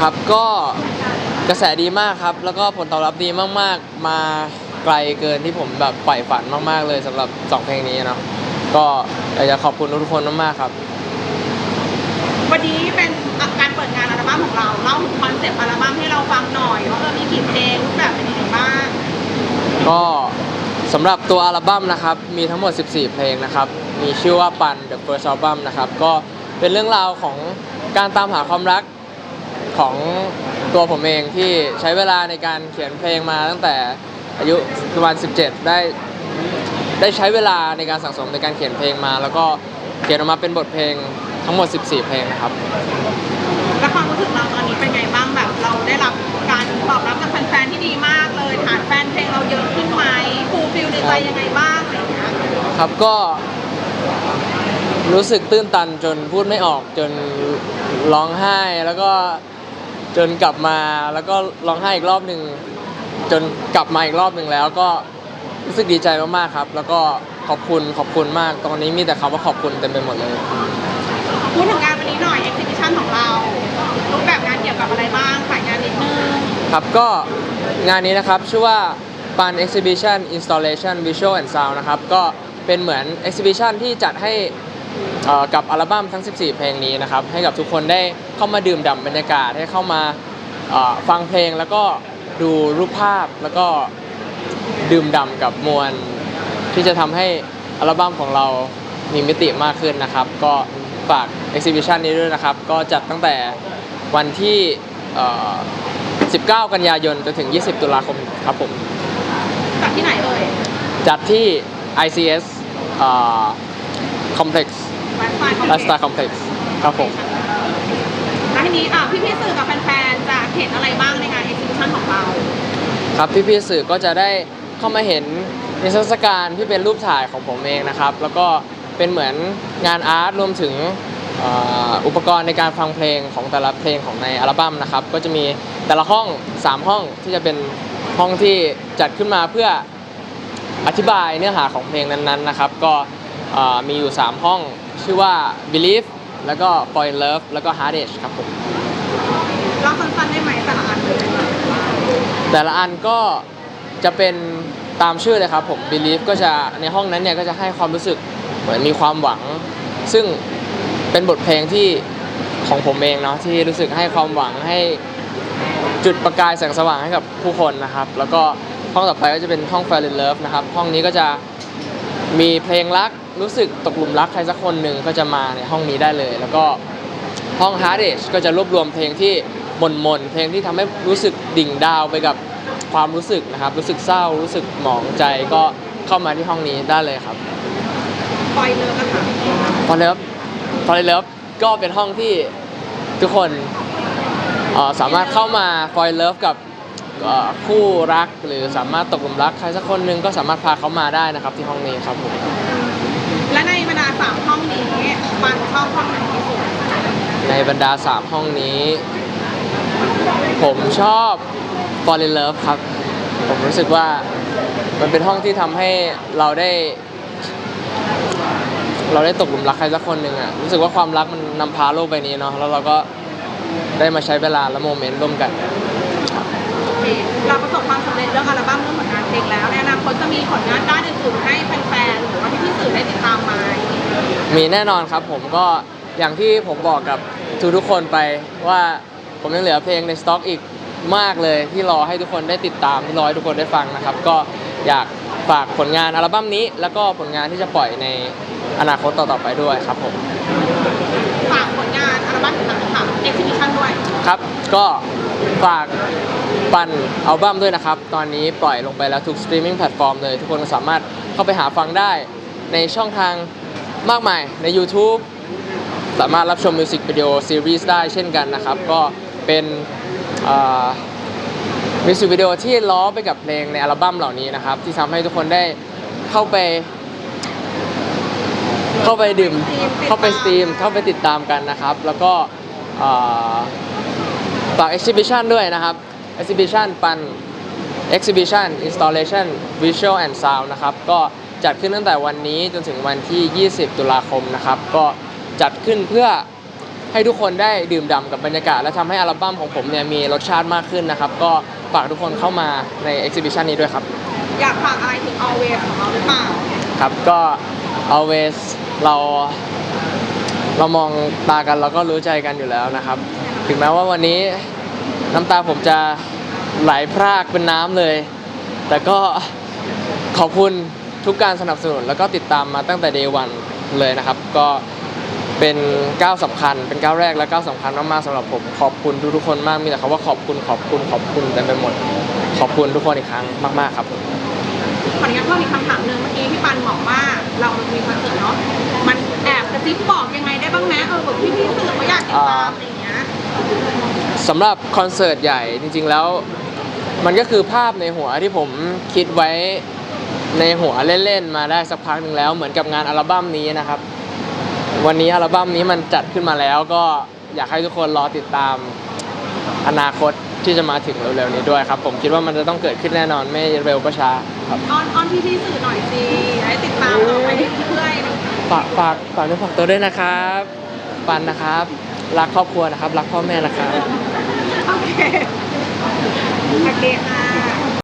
ครับก็กระแสดีมากครับ แล้วก็ผลตอบรับดีมากๆ มาไกลเกินที่ผมแบบใฝ่ฝันมากๆ เลยสำหรับสองเพลงนี้เนาะก็อยากจะขอบคุณทุกคนมากๆครับ วันนี้เป็นการเปิดงานอัลบั้มของเราเล่าถึงคอนเซปต์อัลบั้มให้เราฟังหน่อยว่าเออมีกี่เพลงรูปแบบเป็นยังไงบ้างก็สำหรับตัวอัลบั้มนะครับ มีทั้งหมด 14 เพลงนะครับ มีชื่อว่าปัน The First Album นะครับ ก็เป็นเรื่องราวของการตามหาความรัก ของตัวผมเองที่ใช้เวลาในการเขียนเพลงมาตั้งแต่อายุประมาณ 17 ได้ได้ใช้เวลาในการสั่งสมในการเขียนเพลงมา แล้วก็เขียนออกมาเป็นบทเพลงทั้งหมด 14 เพลงนะครับ แล้วความรู้สึกเราตอนนี้เป็นไงบ้างแบบเราได้รับการตอบรับจากแฟนๆที่ดีมากเลยฐานแฟนเพลงเราเยอะขึ้นไหมฟูลฟิลในใจยังไงบ้างอะไรอย่างเงี้ยครับก็รู้สึกตื้นตันจนพูดไม่ออกจนร้องไห้แล้วก็ จนกลับมาแล้วก็ร้องไห้อีกรอบหนึ่งจนกลับมาอีกรอบหนึ่งแล้วก็รู้สึกดีใจมากๆครับ แล้วก็ขอบคุณขอบคุณมาก ตอนนี้มีแต่คำว่าขอบคุณเต็มไปหมดเลย พูดถึงงานวันนี้หน่อย e อ h i b i t i o n ของเรารูปแบบงานเกี่ยวกับอะไรบ้างขายงานนิดนึงครับก็งานนี้นะครับชื่อว่า Pan Exhibition Installation Visual and Sound นะครับ ก็เป็นเหมือน Exhibition ที่จัดให้เอ่อ กับอัลบั้มทั้ง 14 เพลงนี้นะครับให้กับทุกคนได้เข้ามาดื่มด่ำบรรยากาศให้เข้ามาเอ่อฟังเพลงแล้วก็ดูรูปภาพแล้วก็ดื่มด่ำกับมวลที่จะทำให้อัลบั้มของเรามีมิติมากขึ้นนะครับ ก็ฝาก Exhibition นี้ด้วยนะครับ ก็จัดตั้งแต่วันที่เอ่อ19 กันยายนจนถึง 20 ตุลาคมครับผมจากที่ไหนเอ่ยจัดที่ ICS เอ่อ Complex ไลฟ์สไตล์คอมเพล็ก Lifestyle Complex ซ์ครับผมแล้วทีนี้อะพี่ๆสื่อกับแฟนๆจะเห็นอะไรบ้างในงาน exhibition ของเราครับพี่ๆสื่อก็จะได้เข้ามาเห็นนิทรรศการที่เป็นรูปถ่ายของผมเองนะครับ แล้วก็เป็นเหมือนงานอาร์ตรวมถึงเอ่ออุปกรณ์ในการฟังเพลงของแต่ละเพลงของในอัลบั้มนะครับ ก็จะมีแต่ละห้อง 3 ห้องที่จะเป็นห้องที่จัดขึ้นมาเพื่อ อธิบายเนื้อหาของเพลงนั้นๆนะครับ ก็เอ่อ มีอยู่ 3 ห้องชื่อว่า Believe แล้วก็ Fall in Love แล้วก็ Hard Edge ครับผมเราสั้นๆได้ไหมแต่ละอันแต่ละอันก็จะเป็นตามชื่อเลยครับผม Believe ก็จะในห้องนั้นเนี่ยก็จะให้ความรู้สึกเหมือนมีความหวัง ซึ่งเป็นบทเพลงที่ของผมเองเนาะที่รู้สึกให้ความหวังให้จุดประกายแสงสว่างให้กับผู้คนนะครับ แล้วก็ห้องต่อไปก็จะเป็นห้อง Fall in Love นะครับ ห้องนี้ก็จะมีเพลงรัก รู้สึกตกหลุมรักใครสักคนหนึ่งก็จะมาในห้องนี้ได้เลย แล้วก็ห้อง Hard Edge ก็จะรวบรวมเพลงที่มนมนๆเพลงที่ทำให้รู้สึกดิ่งดาวไปกับความรู้สึกนะครับ รู้สึกเศร้ารู้สึกหมองใจก็เข้ามาที่ห้องนี้ได้เลยครับปล่อยเลยนะคะพอเลิฟพอเลิฟก็เป็นห้องที่ทุกคนเอ่อสามารถเข้ามาฟอยเลิฟกับเอ่อคู่รักหรือสามารถตกหลุมรักใครสักคนหนึ่งก็สามารถพาเขามาได้นะครับที่ห้องนี้ครับผม และในบรรดาสามห้องนี้ปันชอบห้องไหนที่สุด ใน บรรดา 3 ห้องนี้ ผมชอบ Fall in Love ครับ ผมรู้สึกว่ามันเป็นห้องที่ทำให้เราได้ เราได้ตกหลุมรักใครสักคนหนึ่งอะรู้สึกว่าความรักมันนำพาโลกใบนี้เนาะแล้วเราก็ได้มาใช้เวลาและโมเมนต์ร่วมกันโอเคเราประสบความสำเร็จเรื่องอัลบั้มเรื่องผลงานเพลงแล้วในอนาคตจะมีผลงานด้านอื่นๆให้แฟนๆหรือว่าพี่ๆสื่อได้ติดตามไหมมีแน่นอนครับผมก็อย่างที่ผมบอกกับ ทุกทุกๆคนไปว่าผมยังเหลือเพลงในสต็อกอีกมากเลยที่รอให้ทุกคนได้ติดตามที่รอให้ทุกคนได้ฟังนะครับ ก็อยากฝากผลงานอัลบั้มนี้ แล้วก็ผลงานที่จะปล่อยในอนาคตต่อๆไปด้วยครับผมฝากผลงานอัลบั้มหนังค่ะ exhibition ด้วยครับ ก็ฝากปันอัลบั้มด้วยนะครับ ตอนนี้ปล่อยลงไปแล้วทุกสตรีมมิ่งแพลตฟอร์มเลย ทุกคนสามารถเข้าไปหาฟังได้ในช่องทางมากมายใน YouTube สามารถรับชมมิวสิกวิดีโอซีรีส์ได้เช่นกันนะครับ ก็เป็นมิวสิกวิดีโอที่ล้อไปกับเพลงในอัลบั้มเหล่านี้นะครับ ที่ทำให้ทุกคนได้เข้าไป เข้าไปดื่มเข้าไปสตรีมเข้าไปติดตามกันนะครับ แล้วก็เอ่อฝาก exhibition ด้วยนะครับ exhibition ปัน exhibition installation visual and sound นะครับ ก็จัดขึ้นตั้งแต่วันนี้จนถึงวันที่ 20 ตุลาคมนะครับ ก็ จัดขึ้นเพื่อให้ทุกคนได้ดื่มด่ำกับบรรยากาศ และทำให้อัลบั้มของผมเนี่ยมีรสชาติมากขึ้นนะครับ ก็ฝากทุกคนเข้ามาใน exhibition นี้ด้วยครับ อยากฝากอะไรถึง always ของเราหรือเปล่าครับก็ always เรา เรามองตากันเราก็รู้ใจกันอยู่แล้วนะครับ ถึงแม้ว่าวันนี้น้ำตาผมจะไหลพรากเป็นน้ำเลย แต่ก็ขอบคุณทุกการสนับสนุนแล้วก็ติดตามมาตั้งแต่ day one เลยนะครับ ก็ เป็นก้าวสำคัญ เป็นก้าวแรกและก้าวสำคัญมากๆสำหรับผมขอบคุณทุกๆคนมากมีแต่คำว่าขอบคุณขอบคุณขอบคุณเต็มไปหมด ขอบคุณทุกคนอีกครั้งมากๆครับผมขออนุญาตเพิ่มอีกคำถามหนึ่งเมื่อกี้พี่ปันบอกว่าเรามีคอนเสิร์ตเนาะมันแอบกระซิบบอกยังไงได้บ้างไหมเออแบบพี่พี่ๆสื่อเขาอยากติดตามอะไรอย่างเงี้ยสำหรับคอนเสิร์ตใหญ่จริง ๆแล้ว มันก็คือภาพในหัวที่ผมคิดไว้ในหัวเล่นๆมาได้สักพักหนึ่งแล้ว เหมือนกับงานอัลบั้มนี้นะครับ วันนี้อัลบั้มนี้มันจัดขึ้นมาแล้วก็อยากให้ทุกคนรอติดตามอนาคตที่จะมาถึงเร็วๆนี้ด้วยครับ ผมคิดว่ามันจะต้องเกิดขึ้นแน่นอนไม่เร็วก็ช้าครับออนออนพี่พี่ๆสื่อหน่อยสิให้ติดตามเราไปเรื่อยๆฝากฝากฝากเนื้อฝากตัวด้วยนะครับปันนะครับ รักครอบครัวนะครับ รักพ่อแม่นะครับโอเคโอเค